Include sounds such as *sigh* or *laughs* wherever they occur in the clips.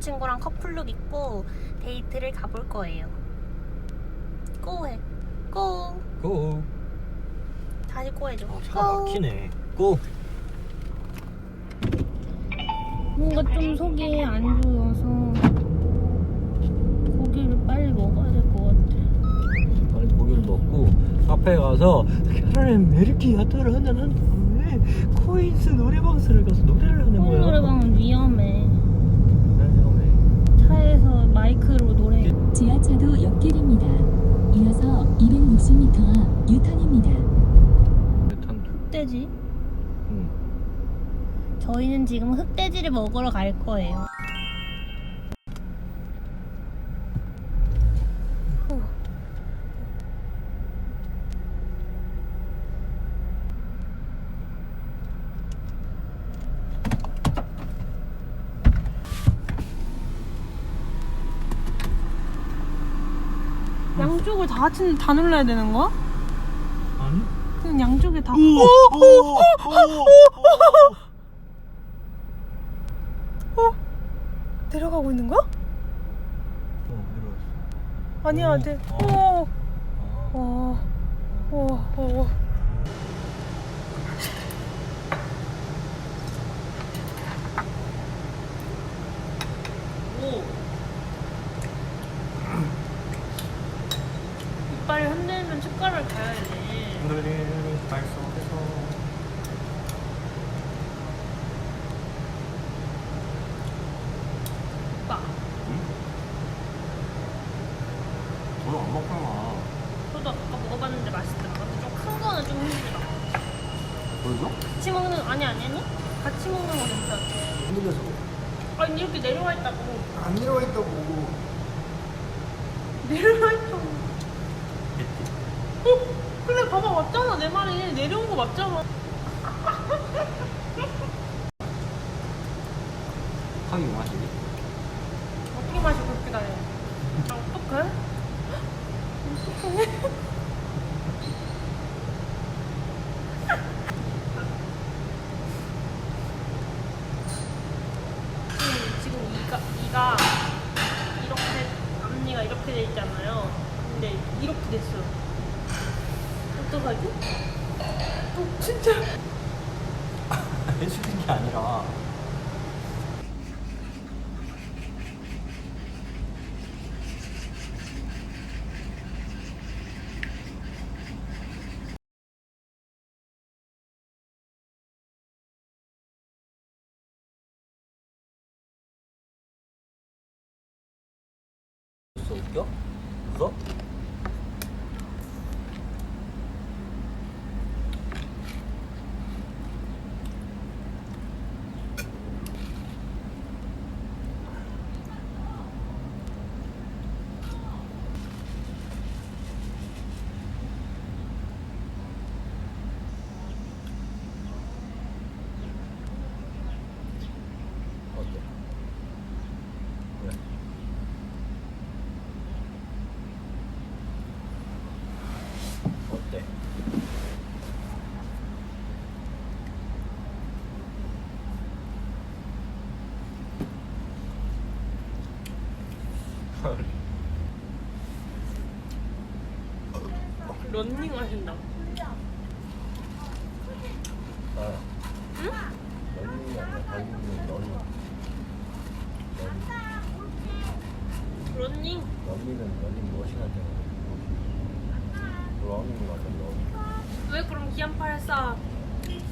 친구랑 커플룩 입고 데이트를 가볼 거예요. 고해. 고. 고. 다시 고해줘. 아, 차가 막히네. 고. 뭔가 좀 속이 안 좋아서 고기를 빨리 먹어야 될 것 같아. 빨리 고기를 먹고 카페에 가서 캐러멜 메르키아토를 한잔 한 다음에 코인스 노래방스를 가서 노래를 하는 거야. 노래방은 위험해. 위험해. 차에서 마이크로 노래. 지하차도 옆길입니다. 이어서 260m 앞 유턴입니다. 탄. 흑돼지? 응. 저희는 지금 흑돼지를 먹으러 갈 거예요. 양쪽을 다 같이 다 눌러야 되는 거야? 아니? 그냥 양쪽에 다. 어? 내려가고 있는 거야? 어, 내려왔어. 아니야, 오, 안 돼. 어. 오, 아. 오, 오, 오. 오. 이빨을 흔들면 치과를 가야지. 흔들리는 발 속에서 오빠, 너는 안 먹잖아. 저도 아까 먹어봤는데 맛있더라. 근데 좀 큰 거는 좀 힘들다. 보여줘? 같이 먹는 아니 아니 아니 같이 먹는 거 괜찮아. 흔들려서. 아니 이렇게 내려와 있다고. 안 내려와 있다고. 내려와 있다고. 어? 그래 봐봐 맞잖아 내 말이 내려온 거 맞잖아. 하기 마시니? 어떻게 마시 그렇게 다녀? 아 어떡해? 어떡해? 지금 지금 이가 이가 이렇게 앞니가 이렇게 돼 있잖아요. 근데 이렇게 됐어요. 어떡하지? 어 진짜. *laughs* 해주는 게 아니라. 웃겨? 웃어? 어때? 왜? 어때? *laughs* 런닝 하신다. 아. 응? 런닝이 아니라 런닝, 런닝. 런닝. 런닝? 런닝은 런닝 머신 할 때는 런닝 맞아, 런닝. 왜 그럼 기안84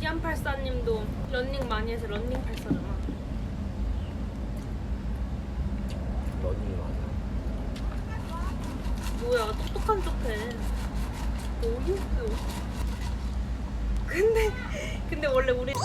기안84님도 런닝 많이 해서 런닝 84잖아. 런닝이 맞아. 뭐야 똑똑한 척해. 어이없어. 근데 근데 원래 우리 *laughs*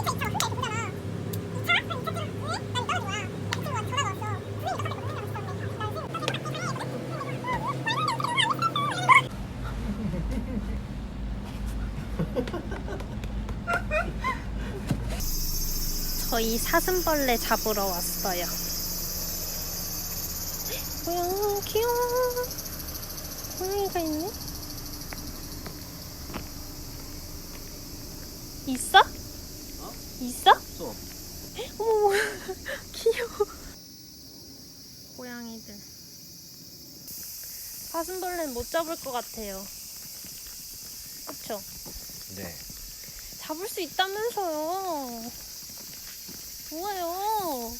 저희 사슴벌레 잡으러 왔어요. 뭐야 귀여워. 고양이가 있네. 있어? 있어? 써. 어머 *laughs* 귀여워. 고양이들. 사슴벌레는 못 잡을 것 같아요. 그쵸? 네. 잡을 수 있다면서요. 뭐예요?